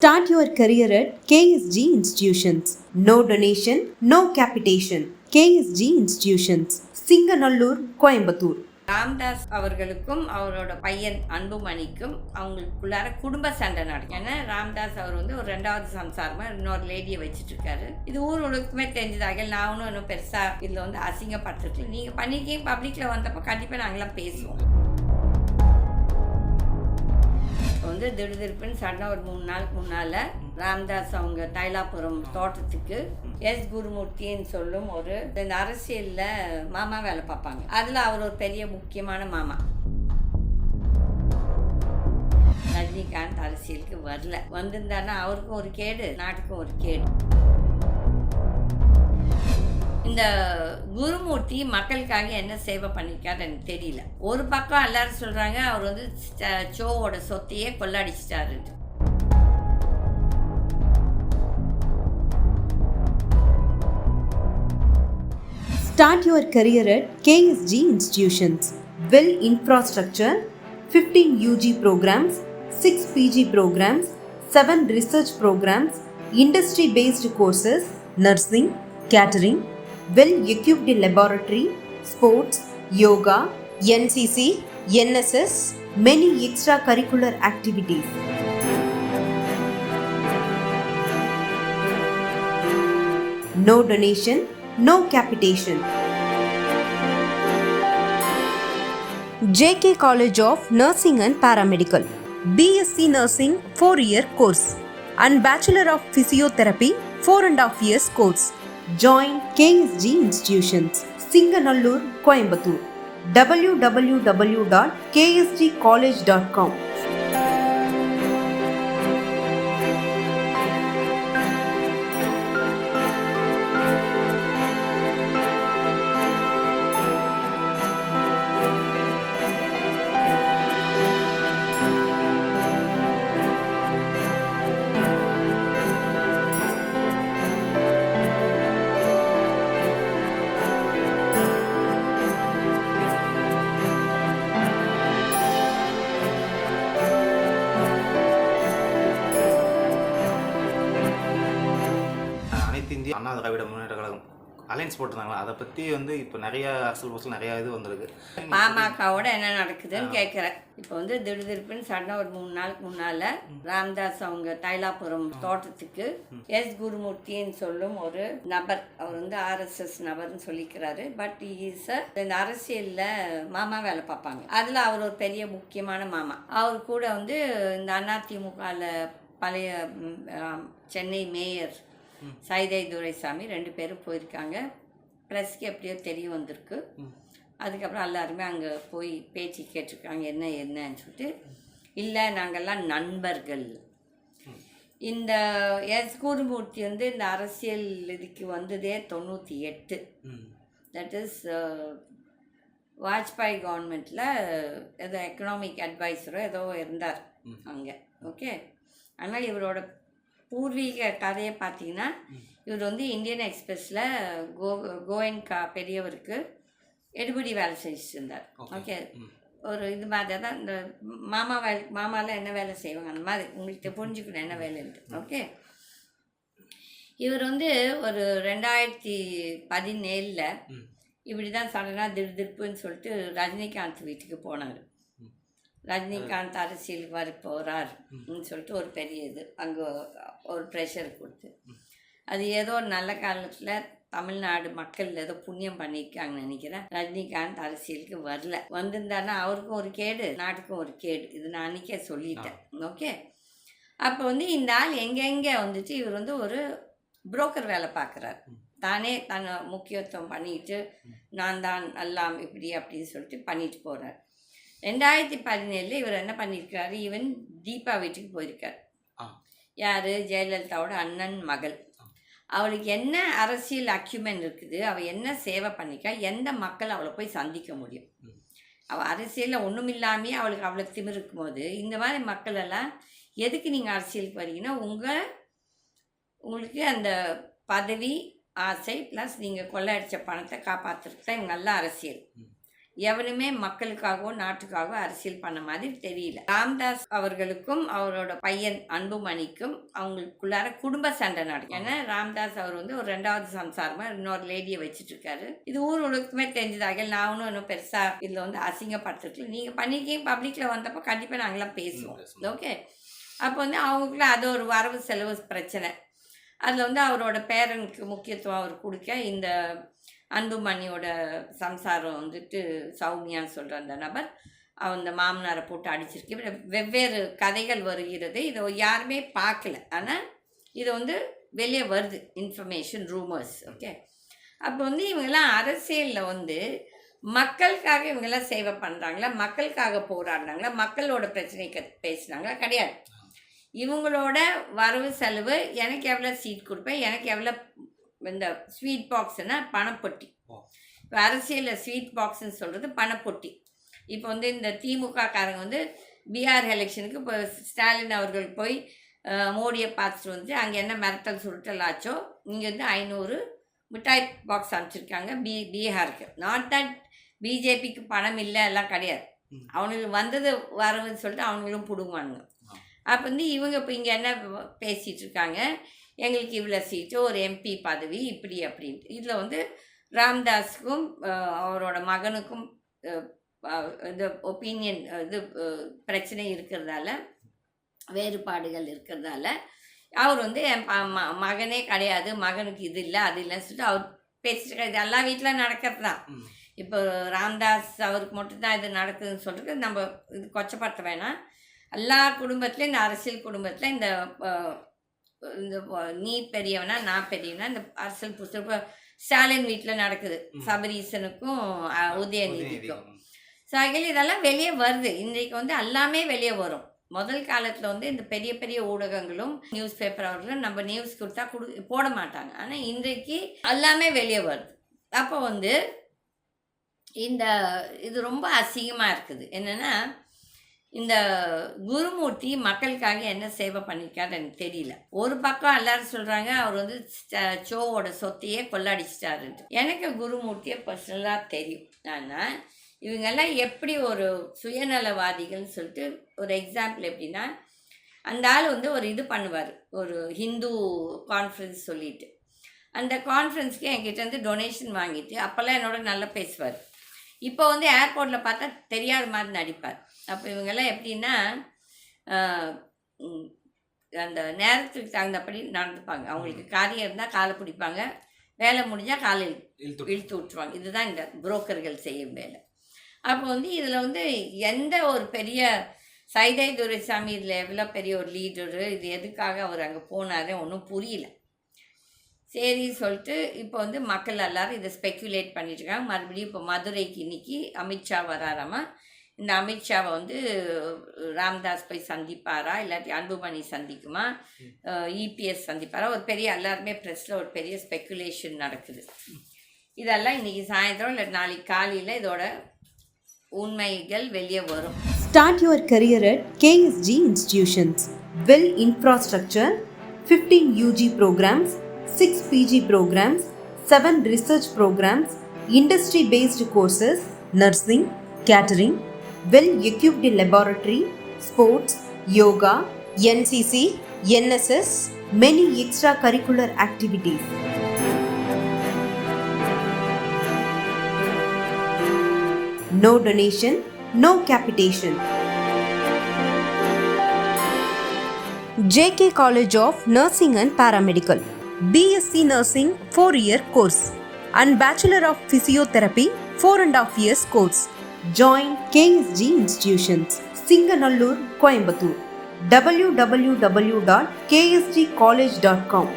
Start your career at KSG Institutions. No donation, no capitation. KSG Institutions. Singanallur Coimbatore Ramdas அவர்களுக்கும் அவரோட பையன் அன்புமணிக்கும் அவங்களுக்குள்ளார குடும்ப சண்டை நடக்கும் ஏன்னா ராம்தாஸ் அவர் வந்து ஒரு ரெண்டாவது சம்சாரமாக இன்னொரு லேடியை வச்சுட்டு இருக்காரு இது ஊர் உலகத்துக்குமே தெரிஞ்சதாக நான் ஒன்றும் இன்னும் பெருசாக இதில் வந்து அசிங்கப்படுத்துறது நீங்கள் பண்ணியிருக்கீங்க பப்ளிக்கில் வந்தப்போ கண்டிப்பாக நாங்களாம் பேசுவோம் வந்து திடுதிருப்புன்னு சடனாக ஒரு மூணு நாளுக்கு முன்னால் ராம்தாஸ் அவங்க தைலாபுரம் தோட்டத்துக்கு எஸ். குருமூர்த்தின்னு சொல்லும் ஒரு இந்த அரசியலில் மாமா வேலை பார்ப்பாங்க. அதில் அவர் ஒரு பெரிய முக்கியமான மாமா. ரஜினிகாந்த் அரசியலுக்கு வரல. வந்திருந்தாருன்னா அவருக்கும் ஒரு கேடு நாட்டுக்கும் ஒரு கேடு. இந்த குருமூர்த்தி மக்களுக்காக என்ன சேவை பண்ணியிருக்காரு எனக்கு தெரியல ஒரு பக்கம் எல்லாரும் சொல்றாங்க அவர் வந்து ச- சோவோட சொத்தையே கொள்ளடிச்சிட்டாரு Start your career at KSG Institutions. Well infrastructure, 15 UG programs, 6 PG programs, 7 research programs, industry based courses, nursing, catering, well equipped laboratory, sports, yoga, NCC, NSS, many extracurricular activities. No donation, no capitation. JK College of Nursing and Paramedical. BSc Nursing 4 year course and Bachelor of Physiotherapy 4 and a years course. Join KSG Institutions, Singanallur, Coimbatore. www.ksgcollege.com. Dravida Munnetra Kazhagam. Alliance போட்டிருந்தாங்களா? அதை பற்றி வந்து இப்போ நிறைய அரசியல் போஸ்டில் நிறைய இது வந்திருக்கு. பாமகவோட என்ன நடக்குதுன்னு கேட்குறேன். இப்போ வந்து திடுதிருப்புன்னு சடனாக ஒரு மூணு நாளுக்கு முன்னால் ராம்தாஸ் அவங்க தைலாபுரம் தோட்டத்துக்கு எஸ் குருமூர்த்தின்னு சொல்லும் ஒரு நபர் அவர் வந்து ஆர்எஸ்எஸ் நபர்னு சொல்லிக்கிறாரு. பட் இஸ் இந்த அரசியலில் மாமா வேலை பார்ப்பாங்க. அதில் அவர் ஒரு பெரிய முக்கியமான மாமா. அவர் கூட வந்து இந்த அதிமுகவில் பழைய சென்னை மேயர் சைதை துரைசாமி ரெண்டு பேரும் போயிருக்காங்க. ப்ரெஸ்க்கு எப்படியோ தெரிய வந்திருக்கு. அதுக்கப்புறம் எல்லாருமே அங்கே போய் பேச்சு கேட்டிருக்காங்க என்ன என்னன்னு சொல்லிட்டு. இல்லை நாங்கள்லாம் நண்பர்கள். இந்த எஸ் குருமூர்த்தி வந்து இந்த அரசியல் இதுக்கு வந்ததே தொண்ணூற்றி எட்டு. தட் இஸ் வாஜ்பாய் கவர்மெண்ட்டில் ஏதோ எக்கனாமிக் அட்வைசரோ ஏதோ இருந்தார் அங்கே. ஓகே அதனால் இவரோட பூர்வீக கதையை பார்த்தீங்கன்னா இவர் வந்து இந்தியன் எக்ஸ்பிரஸில் கோ கோயன்கா பெரியவருக்கு எடுபடி வேலை செஞ்சுட்டு இருந்தார் ஓகே. ஒரு இது மாதிரி தான் இந்த மாமா வேலை மாமாலாம் என்ன வேலை செய்வாங்க அந்த மாதிரி உங்களுக்கு புரிஞ்சுக்கணும் என்ன வேலைன்ட்டு ஓகே. இவர் வந்து ஒரு ரெண்டாயிரத்தி பதினேழில் இப்படி தான் சடனாக திடுதிப்புன்னு சொல்லிட்டு ரஜினிகாந்த் வீட்டுக்கு போனார். ரஜினிகாந்த் அரசியலுக்கு வர போகிறார்னு சொல்லிட்டு ஒரு பெரிய இது அங்கே ஒரு ப்ரெஷர் கொடுத்து. அது ஏதோ நல்ல காலத்தில் தமிழ்நாடு மக்கள் ஏதோ புண்ணியம் பண்ணியிருக்காங்கன்னு நினைக்கிறேன். ரஜினிகாந்த் அரசியலுக்கு வரல. வந்திருந்தாருன்னா அவருக்கும் ஒரு கேடு நாட்டுக்கும் ஒரு கேடு. இது நான் அன்றைக்கே சொல்லிட்டேன். ஓகே? அப்போ வந்து இந்த ஆள் எங்கெங்கே வந்துட்டு இவர் வந்து ஒரு புரோக்கர் வேலை பார்க்குறாரு. தானே தன்னை முக்கியத்துவம் பண்ணிட்டு நான் தான் எல்லாம் இப்படி அப்படின்னு சொல்லிட்டு பண்ணிட்டு போகிறார் ரெண்டாயிரத்தி பதினேழில் இவர் என்ன பண்ணியிருக்காரு ஈவன் தீபா வீட்டுக்கு போயிருக்கார். யார்? ஜெயலலிதாவோட அண்ணன் மகள். அவளுக்கு என்ன அரசியல் அக்யூமெண்ட் இருக்குது? அவள் என்ன சேவை பண்ணிக்கா எந்த மக்கள் அவளை போய் சந்திக்க முடியும்? அவள் அரசியலில் ஒன்றும் இல்லாமே அவளுக்கு அவ்வளோ திமிரு இருக்கும்போது இந்த மாதிரி மக்கள் எல்லாம் எதுக்கு நீங்கள் அரசியலுக்கு வரீங்கன்னா உங்கள் உங்களுக்கு அந்த பதவி ஆசை ப்ளஸ் நீங்கள் கொள்ளையடிச்ச பணத்தை காப்பாற்றுறதுக்கு தான் இவங்க நல்ல அரசியல். எவனுமே மக்களுக்காகவோ நாட்டுக்காகவோ அரசியல் பண்ண மாதிரி தெரியல. ராம்தாஸ் அவர்களுக்கும் அவரோட பையன் அன்புமணிக்கும் அவங்களுக்குள்ளார குடும்ப சண்டை நடக்கும் ஏன்னா ராம்தாஸ் அவர் வந்து ஒரு ரெண்டாவது சம்சாரமா இன்னொரு லேடியை வச்சுட்டு இருக்காரு இது ஊர் உலகத்துமே தெரிஞ்சதாக நான் ஒன்றும் இன்னும் பெருசா இதுல வந்து அசிங்கப்படுத்துறதுல நீங்க பண்ணிருக்கீங்க பப்ளிக்ல வந்தப்போ கண்டிப்பா நாங்களாம் பேசுவோம். ஓகே அப்போ வந்து அவங்களுக்குள்ள அது ஒரு வரவு செலவு பிரச்சனை. அதில் வந்து அவரோட பேரனுக்கு முக்கியத்துவம் அவர் கொடுக்க இந்த அன்புமணியோட சம்சாரம் வந்துட்டு சௌமியான்னு சொல்கிற அந்த நபர் அந்த மாமனாரை போட்டு அடிச்சிருக்கு. வெவ்வேறு கதைகள் வருகிறது. இதை யாருமே பார்க்கல. ஆனால் இது வந்து வெளியே வருது. இன்ஃபர்மேஷன் ரூமர்ஸ் ஓகே அப்போ வந்து இவங்கெல்லாம் அரசியலில் வந்து மக்களுக்காக இவங்கெல்லாம் சேவை பண்ணுறாங்களா மக்களுக்காக போராடினாங்களா மக்களோட பிரச்சனைக்கு பேசுனாங்களா கிடையாது. இவங்களோட வரவு செலவு எனக்கு எவ்வளோ சீட் கொடுப்பேன்? எனக்கு எவ்வளோ இந்த ஸ்வீட் பாக்ஸ்னா பணப்பொட்டி. இப்போ அரசியலில் ஸ்வீட் பாக்ஸ்ன்னு சொல்கிறது பணப்பொட்டி. இப்போ வந்து இந்த திமுக காரங்க வந்து பீகார் எலெக்ஷனுக்கு இப்போ ஸ்டாலின் அவர்கள் போய் மோடியை பார்த்துட்டு வந்து அங்கே என்ன மிரட்டல் சுருட்டல் ஆச்சோ இங்கே வந்து ஐநூறு மிட்டாய் பாக்ஸ் அனுப்பிச்சிருக்காங்க பீ பீகாருக்கு. நாட் தட் பிஜேபிக்கு பணம் இல்லை எல்லாம் கிடையாது. அவனுக்கு வந்தது வரவுன்னு சொல்லிட்டு அவங்களும் பிடுங்குவானுங்க. அப்போ வந்து இவங்க இப்போ இங்கே என்ன பேசிகிட்டு இருக்காங்க? எங்களுக்கு இவ்வளோ சீட்டு ஒரு எம்பி பதவி இப்படி அப்படின்ட்டு இதில் வந்து ராம்தாஸுக்கும் அவரோட மகனுக்கும் இது ஒப்பீனியன் இது பிரச்சனை இருக்கிறதால வேறுபாடுகள் இருக்கிறதால அவர் வந்து என் மகனே கிடையாது மகனுக்கு இது இல்லை அது இல்லைன்னு சொல்லிட்டு அவர் பேசிட்டு. இது எல்லா வீட்டிலும் நடக்கிறது தான். இப்போ ராம்தாஸ் அவருக்கு மட்டும்தான் இது நடக்குதுன்னு சொல்லிட்டு நம்ம இது கொச்சப்படுத்த வேணாம் எல்லா குடும்பத்துலேயும் இந்த அரசியல் குடும்பத்தில் இந்த இந்த நீ பெரியவனா நான் பெரியவனா இந்த அரசியல் புஸ்தகம் ஸ்டாலின் வீட்டில் நடக்குது. சபரீசனுக்கும் உதயநிதிக்கும். உதயநிதி. ஸோ அதில் இதெல்லாம் வெளியே வருது. இன்றைக்கு வந்து எல்லாமே வெளியே வரும். முதல் காலத்தில் வந்து இந்த பெரிய பெரிய ஊடகங்களும் நியூஸ் பேப்பர் அவர்களும் நம்ம நியூஸ் கொடுத்தா கொடு போட மாட்டாங்க. ஆனால் இன்றைக்கு எல்லாமே வெளியே வருது. அப்போ வந்து இந்த இது ரொம்ப அசிங்கமாக இருக்குது. என்னென்னா இந்த குருமூர்த்தி மக்களுக்காக என்ன சேவை பண்ணியிருக்காரு எனக்கு தெரியல. ஒரு பக்கம் எல்லாரும் சொல்கிறாங்க அவர் வந்து சோவோட சொத்தையே கொள்ளடிச்சிட்டாருன்ட்டு. எனக்கு குருமூர்த்தியை பர்சனலாக தெரியும். ஆனால் இவங்கெல்லாம் எப்படி ஒரு சுயநலவாதிகள்னு சொல்லிட்டு ஒரு எக்ஸாம்பிள் எப்படின்னா அந்த ஆள் வந்து ஒரு இது பண்ணுவார். ஒரு ஹிந்து கான்ஃபரன்ஸ் சொல்லிட்டு. அந்த கான்ஃபரன்ஸ்க்கு என்கிட்ட வந்து டொனேஷன் வாங்கிட்டு அப்போல்லாம் என்னோட நல்லா பேசுவார். இப்போ வந்து ஏர்போர்ட்டில் பார்த்தா தெரியாத மாதிரி நடிப்பார். அப்போ இவங்கெல்லாம் எப்படின்னா அந்த நேரத்துக்கு தகுந்தபடி நடந்துப்பாங்க. அவங்களுக்கு காரியம் இருந்தால் காலை பிடிப்பாங்க. வேலை முடிஞ்சால் காலை இழுத்து இழுத்து விட்டுருவாங்க. இதுதான் இந்த புரோக்கர்கள் செய்யும் வேலை. அப்போ வந்து இதில் வந்து எந்த ஒரு பெரிய சைதை துரைசாமி இதில் எவ்வளோ பெரிய ஒரு லீடரு இது எதுக்காக அவர் அங்கே போனாரு ஒன்றும் புரியல. சரி சொல்லிட்டு இப்போ வந்து மக்கள் எல்லாரும் இதை ஸ்பெக்குலேட் பண்ணிட்டு இருக்காங்க மறுபடியும் இப்போ மதுரைக்கு இன்னைக்கு அமித்ஷா வராராமா? இந்த அமித்ஷாவை வந்து ராம்தாஸ் போய் சந்திப்பாரா? இல்லாட்டி அன்புமணி சந்திக்குமா? இபிஎஸ் சந்திப்பாரா? ஒரு பெரிய எல்லாருமே ப்ரெஸ்ஸில் ஒரு பெரிய ஸ்பெக்குலேஷன் நடக்குது. இதெல்லாம் இன்னைக்கு சாயந்தரம் இல்லை நாளைக்கு காலையில் இதோட உண்மைகள் வெளியே வரும். Start your career at KSG Institutions. Well infrastructure, 15 UG programs, 6 PG programs, 7 research programs, industry based courses, nursing, catering, well equipped laboratory, sports, yoga, NCC, NSS, many extracurricular activities. No donation, no capitation. JK College of Nursing and Paramedical. BSc Nursing 4 year course and Bachelor of Physiotherapy 4 and a half years course. Join KSG institutions. Singanallur, Coimbatore. www.ksgcollege.com.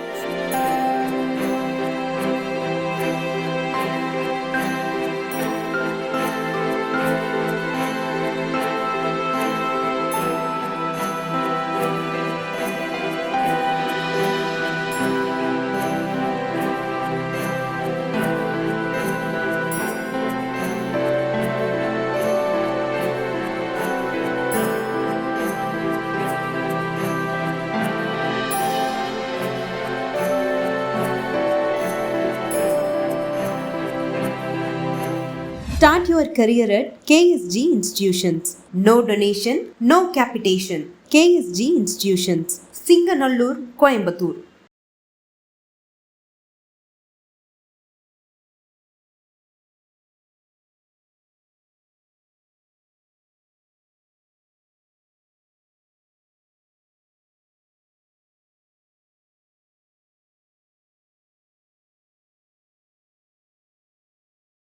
your career at KSG Institutions. No donation, no capitation. KSG Institutions. Singanallur, Coimbatore.